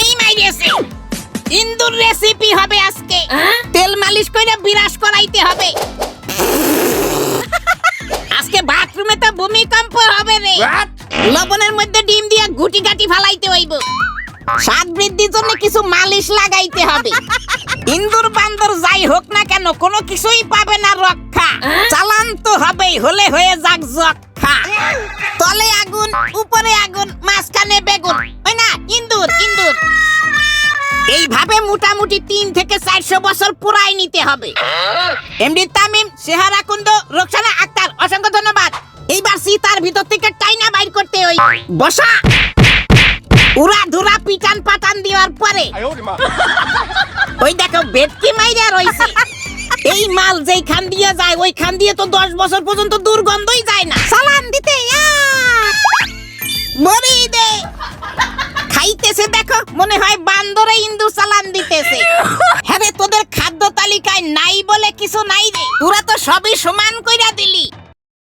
এই মাইরেছে ইন্দুর রেসিপি হবে আজকে। তেল মালিশ কইরা বিরাস করাইতে হবে। আজকে বাথরুমে তো ভূমিকম্প হবে রে। লবণের মধ্যে ডিম দিয়ে গুটি গাটি ফালাইতে হইব। স্বাদ বৃদ্ধির জন্য কিছু মালিশ লাগাইতে হবে। ইন্দুর বান্দর যাই হোক না কেন কোনো কিছুই পাবে না রক্ষা। চালান তো হবেই হলে হয়ে যাক যক্ষা। তলে আগুন উপরে আগুন এইভাবে মোটামুটি তিন থেকে চারশো বছর পুরাই নিতে হবে। এমডি তামিম সেহারা কুন্দ, রোকসানা আক্তার, অসংখ্য ধন্যবাদ। এইবার সীতার ভিতর থেকে টাইনা বাইর করতে ওই বসা। উড়া ধুরা পিটান পাটান দেওয়ার পরে। ওই দেখো, বেটকি মাইরা রইছে। এই মাল যেই খান দিয়ে যায় ওই খান দিয়ে তো দশ বছর পর্যন্ত দুর্গন্ধই যায় না। দিতে মরি দে। খাইতেছে, দেখো, মনে হয় চালান হ্যাঁ তোদের খাদ্য তালিকায় নাই বলে কিছু নাই রে। তোরা তো সবই সমান কইরা দিলি।